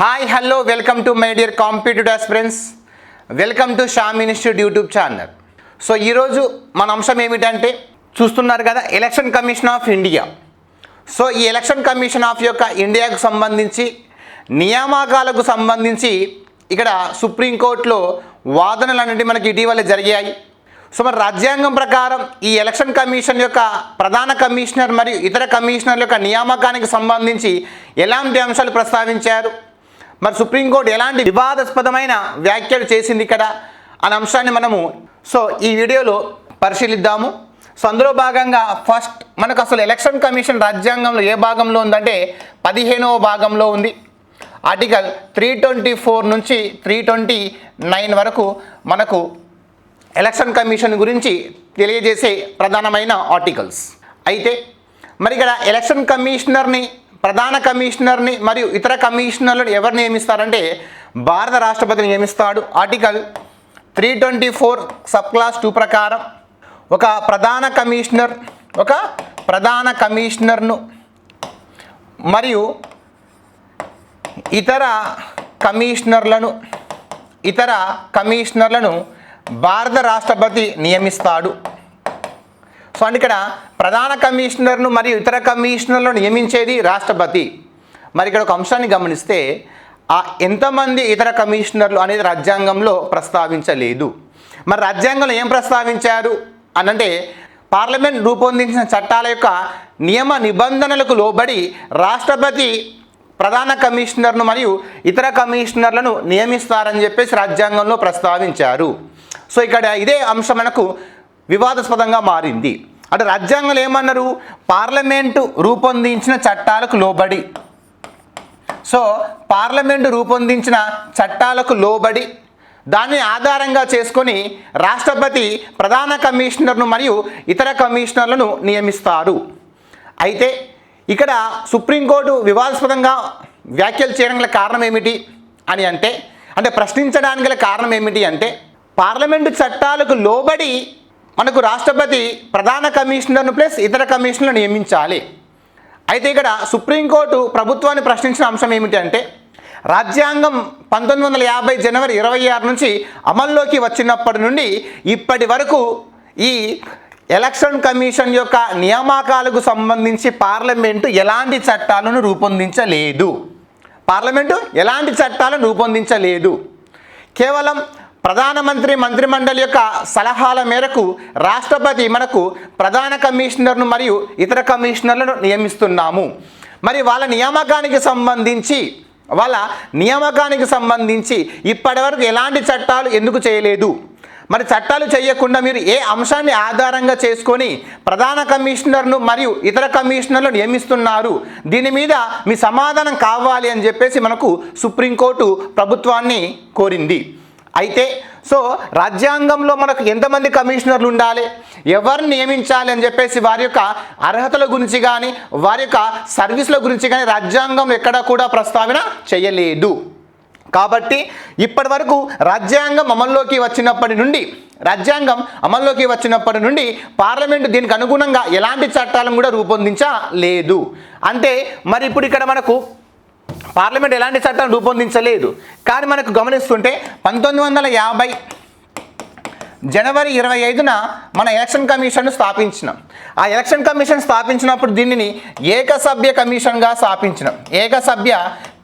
Hi hello welcome to my dear competitive aspirants welcome to Sham institute YouTube channel so ఈరోజు మన అంశం ఏమిటంటే చూస్తున్నారు కదా election commission of India so ఈ ఎలక్షన్ కమిషన్ ఆఫ్ యొక్క ఇండియాకు సంబంధించి నియామకాలకు సంబంధించి ఇక్కడ సుప్రీంకోర్టులో వాదనలు అనేవి మనకి ఇటీవల జరిగాయి. సో మరి రాజ్యాంగం ప్రకారం ఈ ఎలక్షన్ కమిషన్ యొక్క ప్రధాన కమిషనర్ మరియు ఇతర కమిషనర్ల యొక్క నియామకానికి సంబంధించి ఎలాంటి అంశాలు ప్రస్తావించారు? మరి సుప్రీంకోర్టు ఎలాంటి వివాదాస్పదమైన వ్యాఖ్యలు చేసింది ఇక్కడ అనే అంశాన్ని మనము సో ఈ వీడియోలో పరిశీలిద్దాము. సో అందులో భాగంగా ఫస్ట్ మనకు అసలు ఎలక్షన్ కమిషన్ రాజ్యాంగంలో ఏ భాగంలో ఉందంటే పదిహేనవ భాగంలో ఉంది. ఆర్టికల్ త్రీ ట్వంటీ ఫోర్ నుంచి త్రీ ట్వంటీ నైన్ వరకు మనకు ఎలక్షన్ కమిషన్ గురించి తెలియజేసే ప్రధానమైన ఆర్టికల్స్. అయితే మరి ఇక్కడ ఎలక్షన్ కమిషనర్ని ప్రధాన కమిషనర్ని మరియు ఇతర కమిషనర్లను ఎవరు నియమిస్తారంటే భారత రాష్ట్రపతి నియమిస్తాడు. Article three twenty four sub clause two ప్రకారం ఒక ప్రధాన కమిషనర్ ఒక ప్రధాన కమిషనర్ను మరియు ఇతర కమిషనర్లను ఇతర కమిషనర్లను భారత రాష్ట్రపతి నియమిస్తాడు. సో అండ్ ఇక్కడ ప్రధాన కమిషనర్ను మరియు ఇతర కమిషనర్లను నియమించేది రాష్ట్రపతి. మరి ఇక్కడ ఒక అంశాన్ని గమనిస్తే ఆ ఎంతమంది ఇతర కమిషనర్లు అనేది రాజ్యాంగంలో ప్రస్తావించలేదు. మరి రాజ్యాంగంలో ఏం ప్రస్తావించారు? అనంటే పార్లమెంట్ రూపొందించిన చట్టాల యొక్క నియమ నిబంధనలకు లోబడి రాష్ట్రపతి ప్రధాన కమిషనర్ను మరియు ఇతర కమిషనర్లను నియమిస్తారని చెప్పేసి రాజ్యాంగంలో ప్రస్తావించారు. సో ఇక్కడ ఇదే అంశం మనకు వివాదాస్పదంగా మారింది. అంటే రాజ్యాంగంలో ఏమన్నారు? పార్లమెంటు రూపొందించిన చట్టాలకు లోబడి. సో పార్లమెంటు రూపొందించిన చట్టాలకు లోబడి. దాన్ని ఆధారంగా చేసుకొని రాష్ట్రపతి ప్రధాన కమిషనర్ను మరియు ఇతర కమిషనర్లను నియమిస్తారు. అయితే ఇక్కడ సుప్రీంకోర్టు వివాదాస్పదంగా వ్యాఖ్యలు చేయడం గల కారణం ఏమిటి అని అంటే అంటే ప్రశ్నించడానికి గల కారణం ఏమిటి అంటే పార్లమెంటు చట్టాలకు లోబడి మనకు రాష్ట్రపతి ప్రధాన కమిషనర్ను ప్లస్ ఇతర కమిషనర్లు నియమించాలి. అయితే ఇక్కడ సుప్రీంకోర్టు ప్రభుత్వాన్ని ప్రశ్నించిన అంశం ఏమిటి అంటే రాజ్యాంగం పంతొమ్మిది వందల యాభై జనవరి ఇరవై ఆరు నుంచి అమల్లోకి వచ్చినప్పటి నుండి ఇప్పటి వరకు ఈ ఎలక్షన్ కమిషన్ యొక్క నియామకాలకు సంబంధించి పార్లమెంటు ఎలాంటి చట్టాలను రూపొందించలేదు. పార్లమెంటు ఎలాంటి చట్టాలను రూపొందించలేదు. కేవలం ప్రధానమంత్రి మంత్రిమండలి యొక్క సలహాల మేరకు రాష్ట్రపతి మనకు ప్రధాన కమిషనర్ను మరియు ఇతర కమిషనర్లను నియమిస్తున్నాము. మరి వాళ్ళ నియామకానికి సంబంధించి వాళ్ళ నియామకానికి సంబంధించి ఇప్పటివరకు ఎలాంటి చట్టాలు ఎందుకు చేయలేదు? మరి చట్టాలు చేయకుండా మీరు ఏ అంశాన్ని ఆధారంగా చేసుకొని ప్రధాన కమిషనర్ను మరియు ఇతర కమిషనర్లు నియమిస్తున్నారు? దీని మీద మీ సమాధానం కావాలి అని చెప్పేసి మనకు సుప్రీంకోర్టు ప్రభుత్వాన్ని కోరింది. అయితే సో రాజ్యాంగంలో మనకు ఎంతమంది కమిషనర్లు ఉండాలి? ఎవరిని నియమించాలి అని చెప్పేసి వారి యొక్క అర్హతల గురించి కానీ వారి యొక్క సర్వీసుల గురించి కానీ రాజ్యాంగం ఎక్కడ కూడా ప్రస్తావన చేయలేదు. కాబట్టి ఇప్పటి వరకు రాజ్యాంగం అమల్లోకి వచ్చినప్పటి నుండి రాజ్యాంగం అమల్లోకి వచ్చినప్పటి నుండి పార్లమెంటు దీనికి అనుగుణంగా ఎలాంటి చట్టాలను కూడా రూపొందించలేదు. అంటే మరి ఇప్పుడు ఇక్కడ మనకు పార్లమెంట్ ఎలాంటి చట్టాలు రూపొందించలేదు. కానీ మనకు గమనిస్తుంటే పంతొమ్మిది వందల యాభై జనవరి ఇరవై ఐదున మన ఎలక్షన్ కమిషన్ను స్థాపించినాం. ఆ ఎలక్షన్ కమిషన్ స్థాపించినప్పుడు దీనిని ఏకసభ్య కమిషన్గా స్థాపించినాం. ఏకసభ్య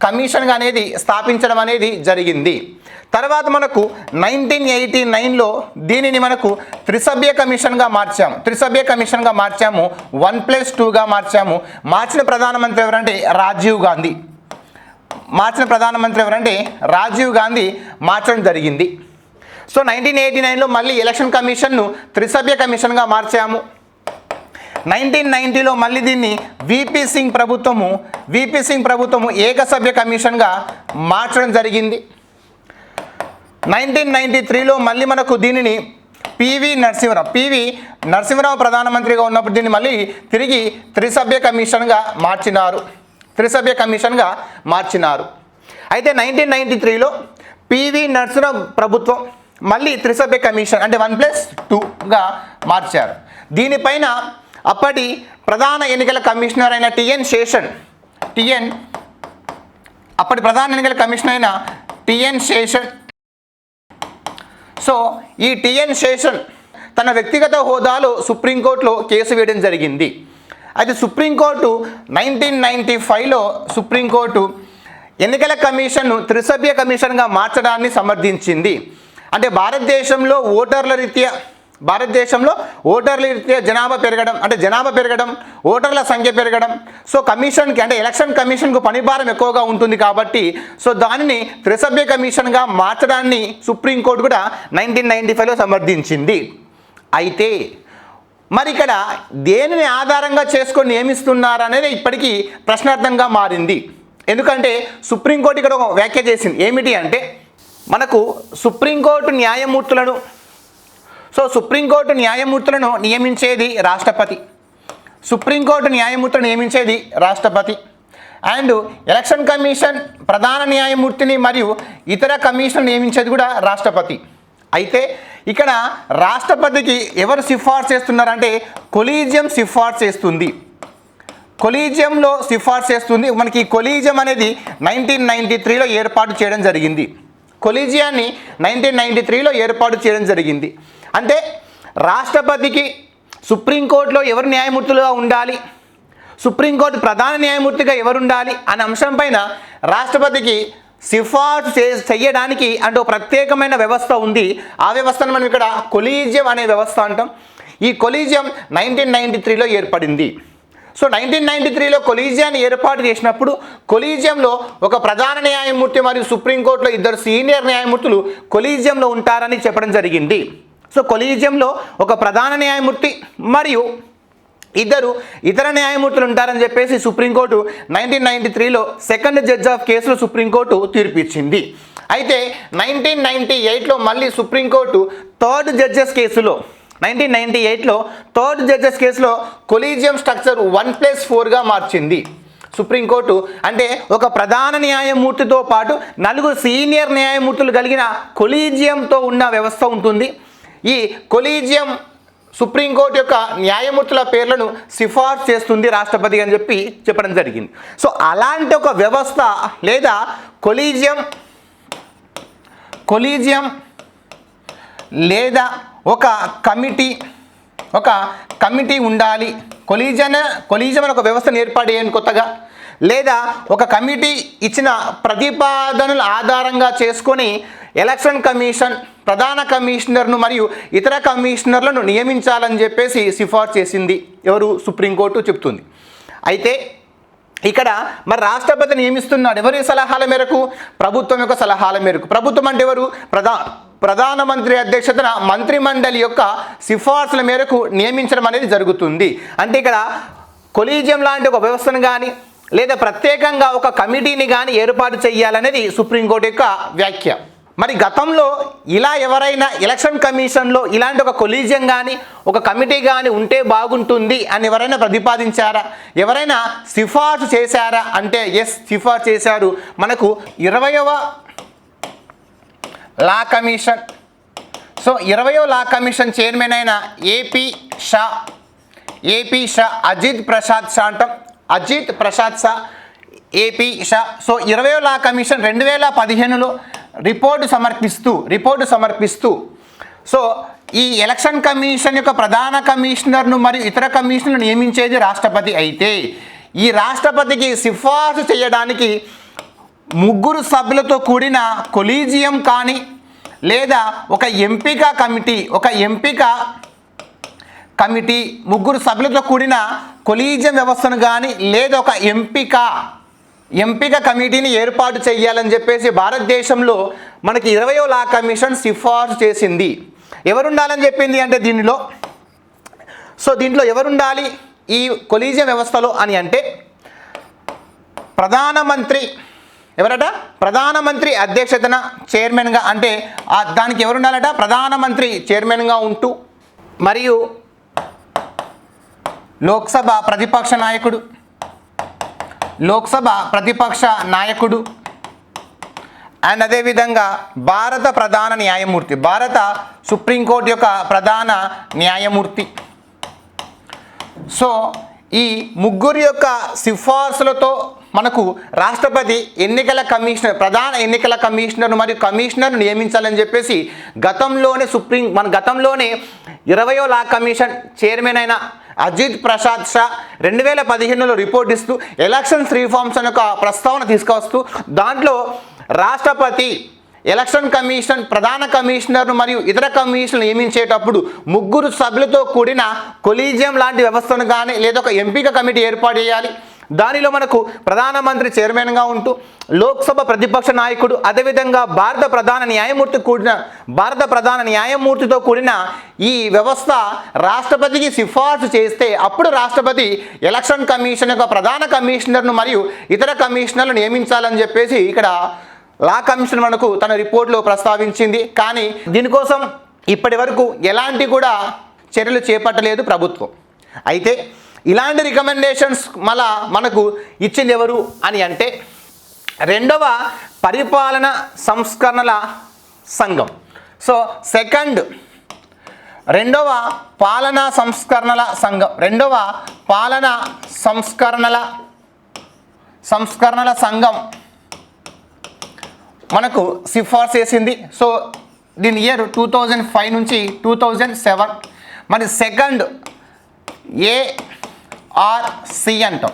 కమిషన్గా అనేది స్థాపించడం అనేది జరిగింది. తర్వాత మనకు నైన్టీన్ ఎయిటీ నైన్లో దీనిని మనకు త్రిసభ్య కమిషన్గా మార్చాము. త్రిసభ్య కమిషన్గా మార్చాము వన్ ప్లస్ టూగా మార్చాము. మార్చిన ప్రధానమంత్రి ఎవరంటే రాజీవ్ గాంధీ. మార్చిన ప్రధానమంత్రి ఎవరంటే రాజీవ్ గాంధీ మార్చడం జరిగింది. సో నైన్టీన్ ఎయిటీ నైన్లో మళ్ళీ ఎలక్షన్ కమిషన్ను త్రిసభ్య కమిషన్గా మార్చాము. నైన్టీన్ నైన్టీలో మళ్ళీ దీన్ని విపి సింగ్ ప్రభుత్వము విపి సింగ్ ప్రభుత్వము ఏకసభ్య కమిషన్గా మార్చడం జరిగింది. నైన్టీన్ నైన్టీ త్రీలో మళ్ళీ మనకు దీనిని పివి నరసింహరావు పివి నరసింహరావు ప్రధానమంత్రిగా ఉన్నప్పుడు దీన్ని మళ్ళీ తిరిగి త్రిసభ్య కమిషన్గా మార్చినారు. త్రిసభ్య కమిషన్గా మార్చినారు. అయితే నైన్టీన్ నైంటీ త్రీలో పివి నరసింహరావు ప్రభుత్వం మళ్ళీ త్రిసభ్య కమిషన్ అంటే వన్ ప్లస్ టూగా మార్చారు. దీనిపైన అప్పటి ప్రధాన ఎన్నికల కమిషనర్ అయిన టిఎన్ శేషన్ టిఎన్ అప్పటి ప్రధాన ఎన్నికల కమిషన్ అయిన టిఎన్ శేషన్. సో ఈ టిఎన్ శేషన్ తన వ్యక్తిగత హోదాలో సుప్రీంకోర్టులో కేసు వేయడం జరిగింది. అయితే సుప్రీంకోర్టు నైన్టీన్ నైంటీ ఫైవ్లో సుప్రీంకోర్టు ఎన్నికల కమిషన్ను త్రిసభ్య కమిషన్గా మార్చడాన్ని సమర్థించింది. అంటే భారతదేశంలో ఓటర్ల రీత్యా భారతదేశంలో ఓటర్ల రీత్యా జనాభా పెరగడం అంటే జనాభా పెరగడం ఓటర్ల సంఖ్య పెరగడం సో కమిషన్కి అంటే ఎలక్షన్ కమిషన్కు పనిభారం ఎక్కువగా ఉంటుంది కాబట్టి సో దానిని త్రిసభ్య కమిషన్గా మార్చడాన్ని సుప్రీంకోర్టు కూడా నైన్టీన్ నైంటీ ఫైవ్లో సమర్థించింది. అయితే మరి ఇక్కడ దేనిని ఆధారంగా చేసుకొని నియమిస్తున్నారు అనేది ఇప్పటికీ ప్రశ్నార్థంగా మారింది. ఎందుకంటే సుప్రీంకోర్టు ఇక్కడ ఒక వ్యాఖ్య చేసింది. ఏమిటి అంటే మనకు సుప్రీంకోర్టు న్యాయమూర్తులను సో సుప్రీంకోర్టు న్యాయమూర్తులను నియమించేది రాష్ట్రపతి. సుప్రీంకోర్టు న్యాయమూర్తులను నియమించేది రాష్ట్రపతి. అండ్ ఎలక్షన్ కమిషన్ ప్రధాన న్యాయమూర్తిని మరియు ఇతర కమిషన్ నియమించేది కూడా రాష్ట్రపతి. అయితే ఇక్కడ రాష్ట్రపతికి ఎవరు సిఫార్సు చేస్తున్నారంటే కొలీజియం సిఫార్సు చేస్తుంది. కొలీజియంలో సిఫార్సు చేస్తుంది. మనకి కొలీజియం అనేది నైన్టీన్ నైంటీ త్రీలో ఏర్పాటు చేయడం జరిగింది. కొలీజియాన్ని నైన్టీన్ నైంటీ త్రీలో ఏర్పాటు చేయడం జరిగింది. అంటే రాష్ట్రపతికి సుప్రీంకోర్టులో ఎవరు న్యాయమూర్తులుగా ఉండాలి? సుప్రీంకోర్టు ప్రధాన న్యాయమూర్తిగా ఎవరు ఉండాలి అనే అంశం పైన రాష్ట్రపతికి సిఫార్సు చే చేయడానికి అంటే ఒక ప్రత్యేకమైన వ్యవస్థ ఉంది. ఆ వ్యవస్థను మనం ఇక్కడ కొలీజియం అనే వ్యవస్థ అంటాం. ఈ కొలీజియం నైన్టీన్ నైంటీ త్రీలో ఏర్పడింది. సో నైన్టీన్ నైన్టీ త్రీలో కొలీజియాన్ని ఏర్పాటు చేసినప్పుడు కొలీజియంలో ఒక ప్రధాన న్యాయమూర్తి మరియు సుప్రీంకోర్టులో ఇద్దరు సీనియర్ న్యాయమూర్తులు కొలీజియంలో ఉంటారని చెప్పడం జరిగింది. సో కొలీజియంలో ఒక ప్రధాన న్యాయమూర్తి మరియు ఇద్దరు ఇతర న్యాయమూర్తులు ఉంటారని చెప్పేసి సుప్రీంకోర్టు నైన్టీన్ నైన్టీ త్రీలో సెకండ్ జడ్జ్ ఆఫ్ కేసులో సుప్రీంకోర్టు తీర్పు ఇచ్చింది అయితే నైన్టీన్ నైన్టీ ఎయిట్లో మళ్ళీ సుప్రీంకోర్టు థర్డ్ జడ్జెస్ కేసులో నైన్టీన్ నైన్టీ ఎయిట్లో థర్డ్ జడ్జెస్ కేసులో కొలీజియం స్ట్రక్చర్ వన్ ప్లస్ ఫోర్గా మార్చింది. సుప్రీంకోర్టు అంటే ఒక ప్రధాన న్యాయమూర్తితో పాటు నలుగురు సీనియర్ న్యాయమూర్తులు కలిగిన కొలీజియంతో ఉన్న వ్యవస్థ ఉంటుంది. ఈ కొలీజియం సుప్రీంకోర్టు యొక్క న్యాయమూర్తుల పేర్లను సిఫార్సు చేస్తుంది రాష్ట్రపతి అని చెప్పి చెప్పడం జరిగింది. సో అలాంటి ఒక వ్యవస్థ లేదా కొలీజియం కొలీజియం లేదా ఒక కమిటీ ఒక కమిటీ ఉండాలి. కొలీజన్ కొలీజం అనే ఒక వ్యవస్థను ఏర్పాటు చేయండి కొత్తగా. లేదా ఒక కమిటీ ఇచ్చిన ప్రతిపాదనల ఆధారంగా చేసుకొని ఎలక్షన్ కమిషన్ ప్రధాన కమిషనర్ను మరియు ఇతర కమిషనర్లను నియమించాలని చెప్పేసి సిఫార్సు చేసింది ఎవరు? సుప్రీంకోర్టు చెప్తుంది అయితే ఇక్కడ మరి రాష్ట్రపతి నియమిస్తున్నాడు. ఎవరి సలహాల మేరకు? ప్రభుత్వం యొక్క సలహాల మేరకు. ప్రభుత్వం అంటే ఎవరు? ప్రధా ప్రధానమంత్రి అధ్యక్షతన మంత్రిమండలి యొక్క సిఫార్సుల మేరకు నియమించడం అనేది జరుగుతుంది. అంటే ఇక్కడ కొలీజియం లాంటి ఒక వ్యవస్థను కానీ లేదా ప్రత్యేకంగా ఒక కమిటీని కానీ ఏర్పాటు చేయాలనేది సుప్రీంకోర్టు యొక్క వ్యాఖ్య. మరి గతంలో ఇలా ఎవరైనా ఎలక్షన్ కమిషన్లో ఇలాంటి ఒక కొలీజియం కానీ ఒక కమిటీ కానీ ఉంటే బాగుంటుంది అని ఎవరైనా ప్రతిపాదించారా? ఎవరైనా సిఫార్సు చేశారా? అంటే ఎస్ సిఫార్సు చేశారు. మనకు ఇరవయవ లా కమిషన్. సో ఇరవయో లా కమిషన్ చైర్మన్ అయిన ఏపీ షా ఏపీ షా అజిత్ ప్రసాద్ షా అంటాం అజిత్ ప్రసాద్ షా ఏపీ షా. సో ఇరవయో లా కమిషన్ రెండు వేల పదిహేనులో రిపోర్టు సమర్పిస్తూ రిపోర్టు సమర్పిస్తూ. సో ఈ ఎలక్షన్ కమిషన్ యొక్క ప్రధాన కమిషనర్ను మరియు ఇతర కమిషనర్ను నియమించేది రాష్ట్రపతి అయితే ఈ రాష్ట్రపతికి సిఫార్సు చేయడానికి ముగ్గురు సభ్యులతో కూడిన కొలీజియం కానీ లేదా ఒక ఎంపిక కమిటీ ఒక ఎంపిక కమిటీ ముగ్గురు సభ్యులతో కూడిన కొలీజియం వ్యవస్థను కానీ లేదా ఒక ఎంపిక ఎంపిక కమిటీని ఏర్పాటు చేయాలని చెప్పేసి భారతదేశంలో మనకి ఇరవయో లా కమిషన్ సిఫార్సు చేసింది. ఎవరుండాలని చెప్పింది అంటే దీనిలో. సో దీంట్లో ఎవరుండాలి ఈ కొలీజియం వ్యవస్థలో అని అంటే ప్రధానమంత్రి ఎవరట? ప్రధానమంత్రి అధ్యక్షతన చైర్మన్గా అంటే దానికి ఎవరుండాలట? ప్రధానమంత్రి చైర్మన్గా ఉంటూ మరియు లోక్సభ ప్రతిపక్ష నాయకుడు లోక్సభ ప్రతిపక్ష నాయకుడు. అండ్ అదేవిధంగా భారత ప్రధాన న్యాయమూర్తి భారత సుప్రీంకోర్టు యొక్క ప్రధాన న్యాయమూర్తి. సో ఈ ముగ్గురు యొక్క సిఫార్సులతో మనకు రాష్ట్రపతి ఎన్నికల కమిషనర్ ప్రధాన ఎన్నికల కమిషనర్ మరియు కమిషనర్ను నియమించాలని చెప్పేసి గతంలోనే సుప్రీం మన గతంలోనే ఇరవయో లా కమిషన్ చైర్మన్ అయిన అజిత్ ప్రసాద్ షా రెండు వేల పదిహేనులో రిపోర్ట్ ఇస్తూ ఎలక్షన్స్ రీఫార్మ్స్ అనే ఒక ప్రస్తావన తీసుకొస్తూ దాంట్లో రాష్ట్రపతి ఎలక్షన్ కమిషన్ ప్రధాన కమిషనర్ మరియు ఇతర కమిషన్లు నియమించేటప్పుడు ముగ్గురు సభ్యులతో కూడిన కొలీజియం లాంటి వ్యవస్థను కానీ లేదా ఒక ఎంపిక కమిటీ ఏర్పాటు చేయాలి. దానిలో మనకు ప్రధానమంత్రి చైర్మన్గా ఉంటూ లోక్సభ ప్రతిపక్ష నాయకుడు అదేవిధంగా భారత ప్రధాన న్యాయమూర్తి కూడిన భారత ప్రధాన న్యాయమూర్తితో కూడిన ఈ వ్యవస్థ రాష్ట్రపతికి సిఫార్సు చేస్తే అప్పుడు రాష్ట్రపతి ఎలక్షన్ కమిషన్ యొక్క ప్రధాన కమిషనర్ను మరియు ఇతర కమిషనర్లు నియమించాలని చెప్పేసి ఇక్కడ లా కమిషన్ మనకు తన రిపోర్ట్లో ప్రస్తావించింది. కానీ దీనికోసం ఇప్పటి వరకు ఎలాంటి కూడా చర్యలు చేపట్టలేదు ప్రభుత్వం. అయితే ఇలాంటి రికమెండేషన్స్ మళ్ళా మనకు ఇచ్చింది ఎవరు అని అంటే రెండవ పరిపాలన సంస్కరణల సంఘం. సో సెకండ్ రెండవ పాలనా సంస్కరణల సంఘం. రెండవ పాలనా సంస్కరణల సంస్కరణల సంఘం మనకు సిఫార్సు చేసింది. సో దీని ఇయర్ టూ థౌజండ్ ఫైవ్ నుంచి టూ థౌజండ్ సెవెన్ మరి సెకండ్ ఏ ఏఆర్సి అంటాం.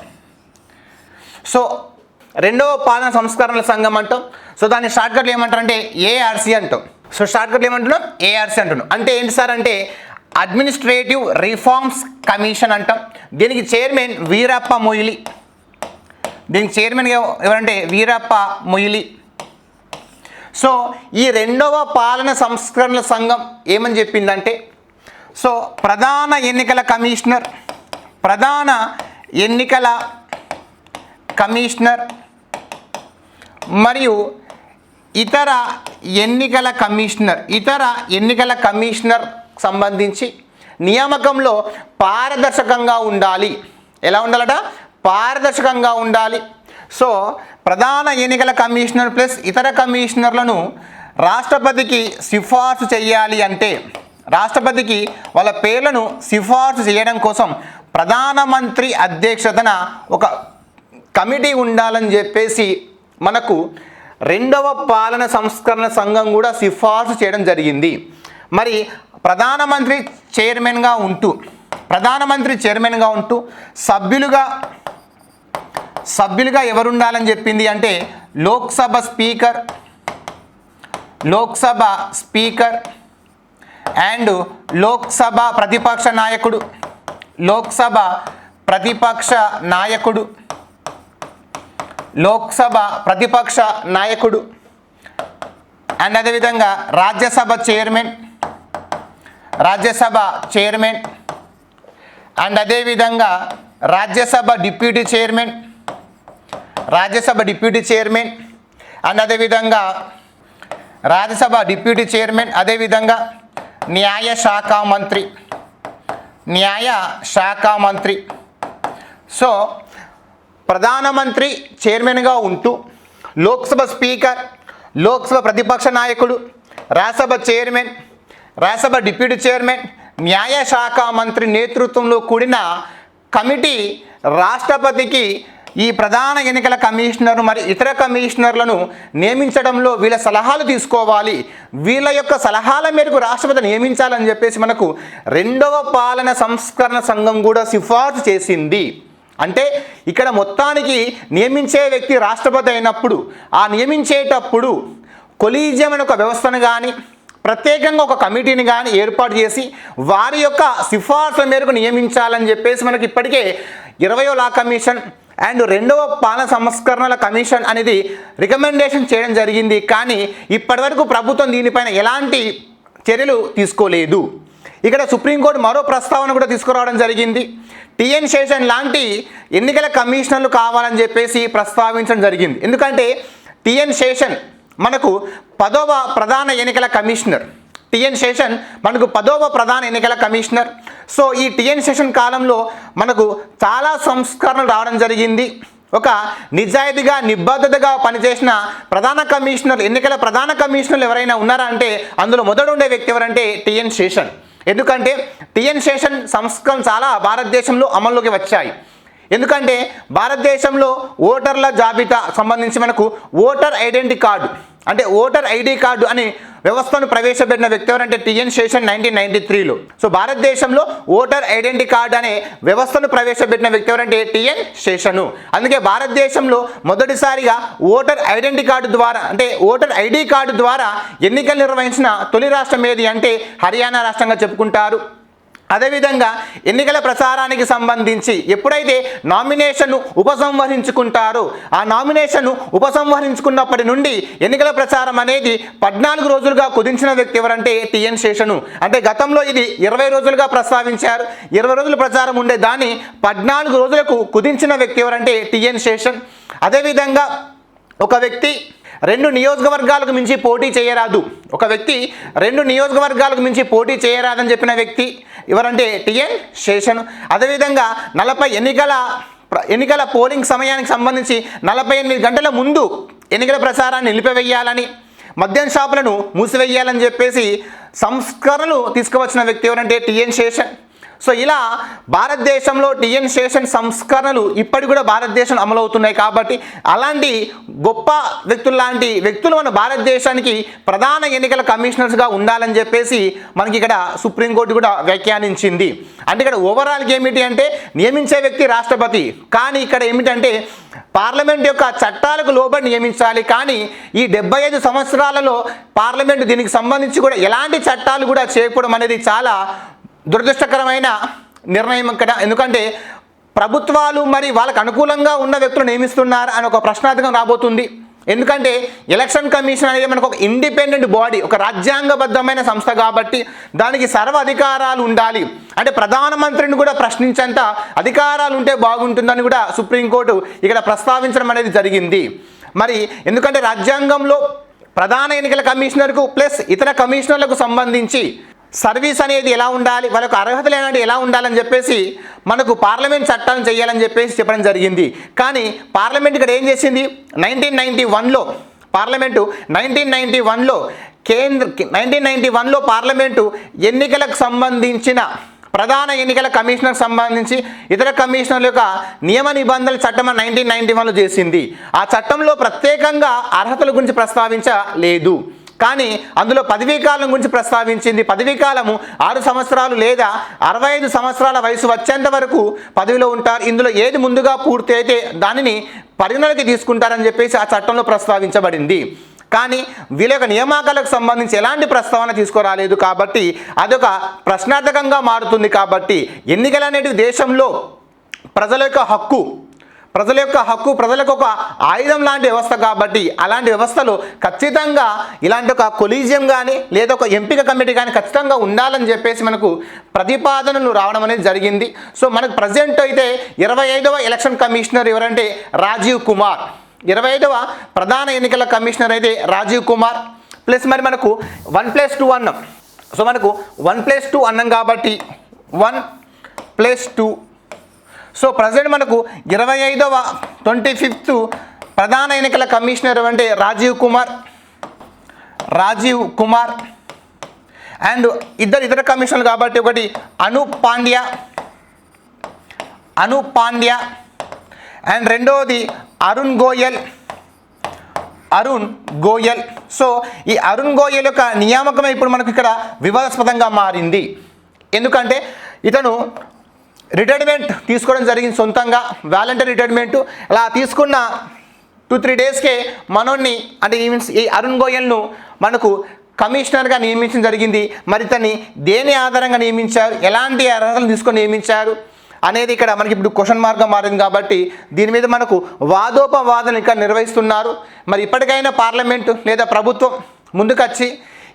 సో రెండవ పాలన సంస్కరణల సంఘం అంటాం. సో దాన్ని షార్ట్కట్లు ఏమంటారంటే ఏఆర్సి అంటాం. సో షార్ట్కట్లు ఏమంటున్నాం? ఏఆర్సి అంటున్నాం. అంటే ఏంటి సార్ అంటే అడ్మినిస్ట్రేటివ్ రిఫార్మ్స్ కమిషన్ అంటాం. దీనికి చైర్మన్ వీరప్ప మొయిలి. దీనికి చైర్మన్ ఎవరంటే వీరప్ప మొయిలి. సో ఈ రెండవ పాలన సంస్కరణల సంఘం ఏమని చెప్పిందంటే సో ప్రధాన ఎన్నికల కమిషనర్ ప్రధాన ఎన్నికల కమిషనర్ మరియు ఇతర ఎన్నికల కమిషనర్ ఇతర ఎన్నికల కమిషనర్ సంబంధించి నియామకంలో పారదర్శకంగా ఉండాలి. ఎలా ఉండాలట? పారదర్శకంగా ఉండాలి. సో ప్రధాన ఎన్నికల కమిషనర్ ప్లస్ ఇతర కమిషనర్లను రాష్ట్రపతికి సిఫార్సు చేయాలి అంటే రాష్ట్రపతికి వాళ్ళ పేర్లను సిఫార్సు చేయడం కోసం ప్రధానమంత్రి అధ్యక్షతన ఒక కమిటీ ఉండాలని చెప్పేసి మనకు రెండవ పాలన సంస్కరణ సంఘం కూడా సిఫార్సు చేయడం జరిగింది. మరి ప్రధానమంత్రి చైర్మన్గా ఉంటూ ప్రధానమంత్రి చైర్మన్గా ఉంటూ సభ్యులుగా సభ్యులుగా ఎవరుండాలని చెప్పింది అంటే Lok Sabha speaker Lok Sabha speaker and Lok Sabha ప్రతిపక్ష నాయకుడు. లోక్సభ ప్రతిపక్ష నాయకుడు. లోక్సభ ప్రతిపక్ష నాయకుడు. అండ్ అదేవిధంగా Rajya Sabha chairman. Rajya Sabha chairman. And అదేవిధంగా Rajya Sabha deputy chairman. Rajya Sabha deputy chairman. And అదేవిధంగా రాజ్యసభ డిప్యూటీ చైర్మన్. అదేవిధంగా న్యాయ శాఖ మంత్రి. న్యాయ శాఖ మంత్రి. సో ప్రధానమంత్రి చైర్మన్గా ఉంటూ లోక్సభ స్పీకర్ లోక్సభ ప్రతిపక్ష నాయకుడు Rajya Sabha chairman Rajya Sabha deputy chairman న్యాయ శాఖ మంత్రి నేతృత్వంలో కూడిన కమిటీ రాష్ట్రపతికి ఈ ప్రధాన ఎన్నికల కమిషనర్ మరియు ఇతర కమిషనర్లను నియమించడంలో వీళ్ళ సలహాలు తీసుకోవాలి. వీళ్ళ యొక్క సలహాల మేరకు రాష్ట్రపతి నియమించాలని చెప్పేసి మనకు రెండవ పాలన సంస్కరణ సంఘం కూడా సిఫార్సు చేసింది. అంటే ఇక్కడ మొత్తానికి నియమించే వ్యక్తి రాష్ట్రపతి అయినప్పుడు ఆ నియమించేటప్పుడు కొలీజియం అనే ఒక వ్యవస్థను కానీ ప్రత్యేకంగా ఒక కమిటీని కానీ ఏర్పాటు చేసి వారి యొక్క సిఫార్సుల మేరకు నియమించాలని చెప్పేసి మనకి ఇప్పటికే ఇరవయో లా కమిషన్ అండ్ రెండవ పాలన సంస్కరణల కమిషన్ అనేది రికమెండేషన్ చేయడం జరిగింది. కానీ ఇప్పటివరకు ప్రభుత్వం దీనిపైన ఎలాంటి చర్యలు తీసుకోలేదు. ఇక్కడ సుప్రీంకోర్టు మరో ప్రస్తావన కూడా తీసుకురావడం జరిగింది. టిఎన్ శేషన్ లాంటి ఎన్నికల కమిషనర్లు కావాలని చెప్పేసి ప్రస్తావించడం జరిగింది. ఎందుకంటే టిఎన్ శేషన్ మనకు పదవ ప్రధాన ఎన్నికల కమిషనర్ టిఎన్ శేషన్ మనకు పదవ ప్రధాన ఎన్నికల కమిషనర్. సో ఈ టిఎన్ శేషన్ కాలంలో మనకు చాలా సంస్కరణలు రావడం జరిగింది. ఒక నిజాయితీగా నిబద్ధతగా పనిచేసిన ప్రధాన కమిషనర్ ఎన్నికల ప్రధాన కమిషనర్లు ఎవరైనా ఉన్నారా అంటే అందులో మొదడుండే వ్యక్తి ఎవరంటే టిఎన్ శేషన్. ఎందుకంటే టిఎన్ శేషన్ సంస్కరణ చాలా భారతదేశంలో అమల్లోకి వచ్చాయి. ఎందుకంటే భారతదేశంలో ఓటర్ల జాబితా సంబంధించి మనకు ఓటర్ ఐడెంటిటీ కార్డు అంటే ఓటర్ ఐడి కార్డు అనే వ్యవస్థను ప్రవేశపెట్టిన వ్యక్తి ఎవరంటే టిఎన్ శేషన్ నైన్టీన్ నైన్టీ త్రీలో. సో భారతదేశంలో ఓటర్ ఐడెంటిటీ కార్డు అనే వ్యవస్థను ప్రవేశపెట్టిన వ్యక్తి ఎవరంటే టిఎన్ శేషను. అందుకే భారతదేశంలో మొదటిసారిగా ఓటర్ ఐడెంటిటీ కార్డు ద్వారా అంటే ఓటర్ ఐడి కార్డు ద్వారా ఎన్నికలు నిర్వహించిన తొలి రాష్ట్రం ఏది అంటే హర్యానా రాష్ట్రంగా చెప్పుకుంటారు. అదేవిధంగా ఎన్నికల ప్రచారానికి సంబంధించి ఎప్పుడైతే నామినేషన్ను ఉపసంహరించుకుంటారో ఆ నామినేషన్ను ఉపసంహరించుకున్నప్పటి నుండి ఎన్నికల ప్రచారం అనేది పద్నాలుగు రోజులుగా కుదించిన వ్యక్తి ఎవరంటే టిఎన్ శేషను. అంటే గతంలో ఇది ఇరవై రోజులుగా ప్రస్తావించారు. ఇరవై రోజుల ప్రచారం ఉండే దాన్ని పద్నాలుగు రోజులకు కుదించిన వ్యక్తి ఎవరంటే టిఎన్ శేషన్. అదేవిధంగా ఒక వ్యక్తి రెండు నియోజకవర్గాలకు మించి పోటీ చేయరాదు. ఒక వ్యక్తి రెండు నియోజకవర్గాలకు మించి పోటీ చేయరాదని చెప్పిన వ్యక్తి ఎవరంటే టిఎన్ శేషన్. అదేవిధంగా నలభై ఎన్నికల ఎన్నికల పోలింగ్ సమయానికి సంబంధించి నలభై ఎనిమిది గంటల ముందు ఎన్నికల ప్రచారాన్ని నిలిపివేయాలని మద్యం షాపులను మూసివేయాలని చెప్పేసి సంస్కరణలు తీసుకువచ్చిన వ్యక్తి ఎవరంటే టిఎన్ శేషన్. సో ఇలా భారతదేశంలో టిఎన్ స్టేషన్ సంస్కరణలు ఇప్పటికి కూడా భారతదేశం అమలవుతున్నాయి కాబట్టి అలాంటి గొప్ప వ్యక్తులు లాంటి వ్యక్తులు మన భారతదేశానికి ప్రధాన ఎన్నికల కమిషనర్స్గా ఉండాలని చెప్పేసి మనకి ఇక్కడ సుప్రీంకోర్టు కూడా వ్యాఖ్యానించింది. అంటే ఇక్కడ ఓవరాల్గా ఏమిటి అంటే నియమించే వ్యక్తి రాష్ట్రపతి. కానీ ఇక్కడ ఏమిటంటే పార్లమెంట్ యొక్క చట్టాలకు లోబడి నియమించాలి. కానీ ఈ డెబ్బై ఐదు సంవత్సరాలలో పార్లమెంట్ దీనికి సంబంధించి కూడా ఎలాంటి చట్టాలు కూడా చేయకపోవడం అనేది చాలా దురదృష్టకరమైన నిర్ణయం ఇక్కడ. ఎందుకంటే ప్రభుత్వాలు మరి వాళ్ళకు అనుకూలంగా ఉన్న వ్యక్తులు నియమిస్తున్నారు అని ఒక ప్రశ్నార్థకం రాబోతుంది. ఎందుకంటే ఎలక్షన్ కమిషన్ అనేది మనకు ఒక ఇండిపెండెంట్ బాడీ ఒక రాజ్యాంగబద్ధమైన సంస్థ కాబట్టి దానికి సర్వ అధికారాలు ఉండాలి. అంటే ప్రధానమంత్రిని కూడా ప్రశ్నించేంత అధికారాలు ఉంటే బాగుంటుందని కూడా సుప్రీంకోర్టు ఇక్కడ ప్రస్తావించడం అనేది జరిగింది. మరి ఎందుకంటే రాజ్యాంగంలో ప్రధాన ఎన్నికల కమిషనర్కు ప్లస్ ఇతర కమిషనర్లకు సంబంధించి సర్వీస్ అనేది ఎలా ఉండాలి వాళ్ళకు అర్హతలు అనేది ఎలా ఉండాలని చెప్పేసి మనకు పార్లమెంట్ చట్టం చేయాలని చెప్పేసి చెప్పడం జరిగింది. కానీ పార్లమెంట్ ఇక్కడ ఏం చేసింది? నైన్టీన్ నైన్టీ వన్లో పార్లమెంటు నైన్టీన్ నైన్టీ వన్లో కేంద్ర నైన్టీన్ నైన్టీ వన్లో పార్లమెంటు ఎన్నికలకు సంబంధించిన ప్రధాన ఎన్నికల కమిషనర్ సంబంధించి ఇతర కమిషనర్ల యొక్క నియమ నిబంధనల చట్టం నైన్టీన్ నైన్టీ వన్లో చేసింది. ఆ చట్టంలో ప్రత్యేకంగా అర్హతల గురించి ప్రస్తావించలేదు. కానీ అందులో పదవీ కాలం గురించి ప్రస్తావించింది. పదవీ కాలము ఆరు సంవత్సరాలు లేదా అరవై ఐదు సంవత్సరాల వయసు వచ్చేంత వరకు పదవిలో ఉంటారు. ఇందులో ఏది ముందుగా పూర్తి అయితే దానిని పరిగణలోకి తీసుకుంటారని చెప్పేసి ఆ చట్టంలో ప్రస్తావించబడింది. కానీ వీళ్ళ యొక్క నియామకాలకు సంబంధించి ఎలాంటి ప్రస్తావన తీసుకురాలేదు కాబట్టి అదొక ప్రశ్నార్థకంగా మారుతుంది కాబట్టి ఎన్నికలు అనేటివి దేశంలో ప్రజల యొక్క హక్కు ప్రజల యొక్క హక్కు ప్రజలకు ఒక ఆయుధం లాంటి వ్యవస్థ కాబట్టి అలాంటి వ్యవస్థలు ఖచ్చితంగా ఇలాంటి ఒక కొలీజియం కానీ లేదా ఒక ఎంపిక కమిటీ కానీ ఖచ్చితంగా ఉండాలని చెప్పేసి మనకు ప్రతిపాదనలు రావడం అనేది జరిగింది. సో మనకు ప్రజెంట్ అయితే ఇరవై ఐదవ ఎలక్షన్ కమిషనర్ ఎవరంటే రాజీవ్ కుమార్. ఇరవై ఐదవ ప్రధాన ఎన్నికల కమిషనర్ అయితే రాజీవ్ కుమార్. ప్లస్ మరి మనకు వన్ ప్లస్ టూ అన్నాం. సో మనకు వన్ ప్లస్ టూ అన్నాం కాబట్టి one plus two so present మనకు ఇరవై ఐదవ ట్వంటీ ఫిఫ్త్ ప్రధాన ఎన్నికల కమిషనర్ అంటే రాజీవ్ కుమార్ రాజీవ్ కుమార్ అండ్ ఇద్దరు ఇతర కమిషనర్లు కాబట్టి ఒకటి అనూప్ పాండ్యా అనూప్ పాండ్యా అండ్ రెండవది అరుణ్ గోయల్ అరుణ్ గోయల్. సో ఈ అరుణ్ గోయల్ యొక్క నియామకం ఇప్పుడు మనకు ఇక్కడ వివాదాస్పదంగా మారింది. ఎందుకంటే ఇతను రిటైర్మెంట్ తీసుకోవడం జరిగింది సొంతంగా. Volunteer retirement. అలా తీసుకున్న టూ త్రీ డేస్కే మనోన్ని అంటే ఈ మీన్స్ ఈ అరుణ్ గోయల్ను మనకు కమిషనర్గా నియమించడం జరిగింది. మరి తన్ని దేని ఆధారంగా నియమించారు? ఎలాంటి అర్హతలు తీసుకొని నియమించారు? అనేది ఇక్కడ మనకి ఇప్పుడు క్వశ్చన్ మార్గం మారింది కాబట్టి దీని మీద మనకు వాదోపవాదనలు ఇక్కడ నిర్వహిస్తున్నారు. మరి ఇప్పటికైనా పార్లమెంటు లేదా ప్రభుత్వం ముందుకొచ్చి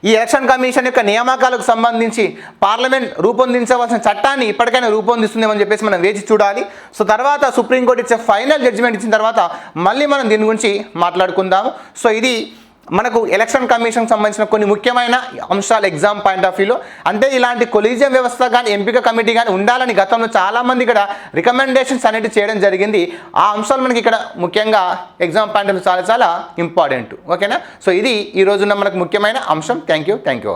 ఈ ఎలక్షన్ కమిషన్ యొక్క నియామకాలకు సంబంధించి పార్లమెంట్ రూపొందించవలసిన చట్టాన్ని ఇప్పటికైనా రూపొందిస్తుందేమని చెప్పేసి మనం వేచి చూడాలి. సో తర్వాత సుప్రీంకోర్టు ఇచ్చే ఫైనల్ జడ్జిమెంట్ ఇచ్చిన తర్వాత మళ్ళీ మనం దీని గురించి మాట్లాడుకుందాము. సో ఇది మనకు ఎలక్షన్ కమిషన్ సంబంధించిన కొన్ని ముఖ్యమైన అంశాలు ఎగ్జామ్ పాయింట్ ఆఫ్ వ్యూలో అంటే ఇలాంటి కొలీజియం వ్యవస్థ కానీ ఎంపిక కమిటీ కానీ ఉండాలని గతంలో చాలామంది ఇక్కడ రికమెండేషన్స్ అనేవి చేయడం జరిగింది. ఆ అంశాలు మనకి ఇక్కడ ముఖ్యంగా ఎగ్జామ్ పాయింట్ ఆఫ్ చాలా చాలా ఇంపార్టెంట్ ఓకేనా సో ఇది ఈ రోజున మనకు ముఖ్యమైన అంశం. Thank you thank you